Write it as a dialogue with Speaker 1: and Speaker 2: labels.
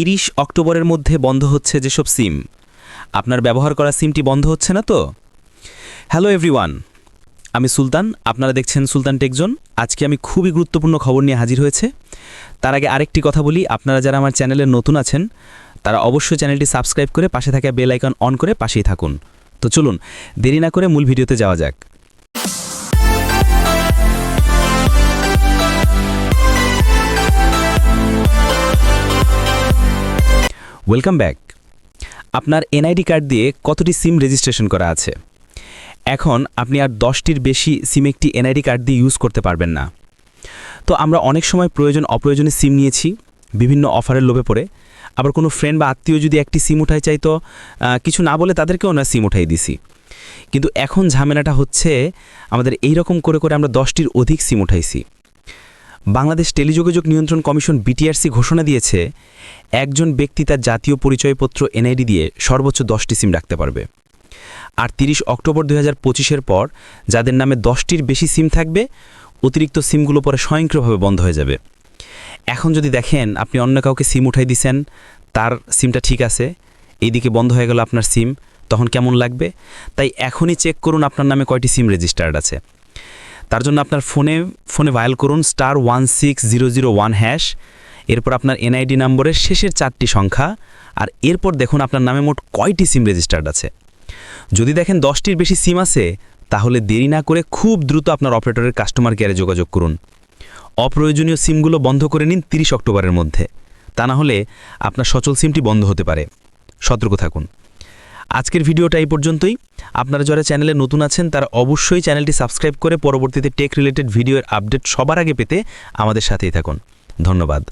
Speaker 1: তিরিশ অক্টোবরের মধ্যে বন্ধ হচ্ছে যেসব সিম। আপনার ব্যবহার করা সিমটি বন্ধ হচ্ছে না তো? হ্যালো এভরিওয়ান আমি সুলতান, আপনারা দেখছেন সুলতান টেকজন। আজকে আমি খুবই গুরুত্বপূর্ণ খবর নিয়ে হাজির হয়েছে। তার আগে আরেকটি কথা বলি, আপনারা যারা আমার চ্যানেলে নতুন আছেন, তারা অবশ্যই চ্যানেলটি সাবস্ক্রাইব করে পাশে থাকা বেল আইকন অন করে পাশেই থাকুন। তো চলুন, দেরি না করে মূল ভিডিওতে যাওয়া যাক। ওয়েলকাম ব্যাক আপনার এনআইডি কার্ড দিয়ে কতটি সিম রেজিস্ট্রেশন করা আছে? এখন আপনি আর দশটির বেশি সিম একটি এনআইডি কার্ড দিয়ে ইউজ করতে পারবেন না। তো আমরা অনেক সময় প্রয়োজন অপ্রয়োজনে সিম নিয়েছি, বিভিন্ন অফারের লোভে পড়ে। আবার কোনো ফ্রেন্ড বা আত্মীয় যদি একটি সিম উঠাই চাই তো কিছু না বলে তাদেরকেও না সিম উঠাই দিছি। কিন্তু এখন ঝামেলাটা হচ্ছে, আমাদের এই রকম করে করে আমরা দশটির অধিক সিম উঠাইছি। বাংলাদেশ টেলিযোগাযোগ নিয়ন্ত্রণ কমিশন বিটিআরসি ঘোষণা দিয়েছে, একজন ব্যক্তি তার জাতীয় পরিচয়পত্র এনআইডি দিয়ে সর্বোচ্চ দশটি সিম রাখতে পারবে। আর তিরিশ অক্টোবর দুই হাজার পঁচিশের পর যাদের নামে দশটির বেশি সিম থাকবে, অতিরিক্ত সিমগুলো পরে স্বয়ংক্রিয়ভাবে বন্ধ হয়ে যাবে। এখন যদি দেখেন আপনি অন্য কাউকে সিম উঠাই দিছেন, তার সিমটা ঠিক আছে, এইদিকে বন্ধ হয়ে গেল আপনার সিম, তখন কেমন লাগবে? তাই এখনই চেক করুন আপনার নামে কয়টি সিম রেজিস্টার্ড আছে। তার জন্য আপনার ফোনে ফোনে ভায়াল করুন star one six zero zero one hash এরপর আপনার এনআইডি নম্বরের শেষের চারটি সংখ্যা। আর এরপর দেখুন আপনার নামে মোট কয়টি সিম রেজিস্টার্ড আছে। যদি দেখেন দশটির বেশি সিম আছে, তাহলে দেরি না করে খুব দ্রুত আপনার অপারেটরের কাস্টমার কেয়ারে যোগাযোগ করুন। অপ্রয়োজনীয় সিমগুলো বন্ধ করে নিন তিরিশ অক্টোবরের মধ্যে। তা না হলে আপনার সচল সিমটি বন্ধ হতে পারে। সতর্ক থাকুন। আজকের ভিডিওটা এই পর্যন্তই। আপনারা যারা চ্যানেলে নতুন আছেন, তারা অবশ্যই চ্যানেলটি সাবস্ক্রাইব করে পরবর্তীতে টেক রিলেটেড ভিডিওর আপডেট সবার আগে পেতে আমাদের সাথেই থাকুন। ধন্যবাদ।